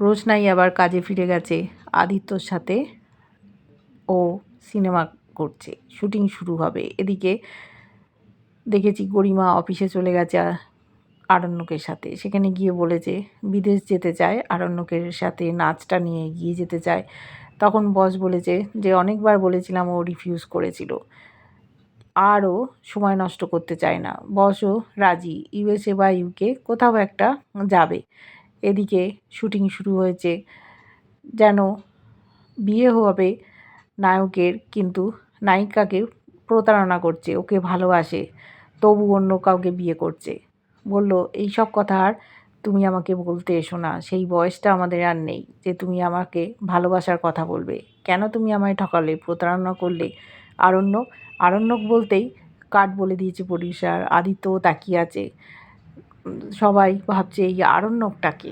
রোশনাই আবার কাজে ফিরে গেছে আদিত্যর সাথে ও সিনেমা করছে। শুটিং শুরু হবে। এদিকে দেখেছি গরিমা অফিসে চলে গেছে আরণ্যকের সাথে। সেখানে গিয়ে বলেছে, বিদেশ যেতে চায়, আরণ্যকের সাথে নাচটা নিয়ে এগিয়ে যেতে চায়। তখন বস বলেছে যে, অনেকবার বলেছিলাম ও রিফিউজ করেছিল। আরও সময় নষ্ট করতে চায় না। বসও রাজি। ইউএসএ বা ইউকে কোথাও একটা যাবে। এদিকে শুটিং শুরু হয়েছে। যেন বিয়ে হবে নায়কের, কিন্তু নায়িকাকে প্রতারণা করছে, ওকে ভালোবাসে, তবু অন্য কাউকে বিয়ে করছে। বলল, এই সব কথা আর তুমি আমাকে বলতে এসো না, সেই বয়সটা আমাদের আর নেই যে তুমি আমাকে ভালোবাসার কথা বলবে। কেন তুমি আমায় ঠকালে, প্রতারণা করলে? আরণ্যক আরণ্যক বলতেই কাট বলে দিয়েছে প্রডিউসার আদিত্য তাকিয়ে আছে। সবাই ভাবছে এই আরণ্যকটাকে।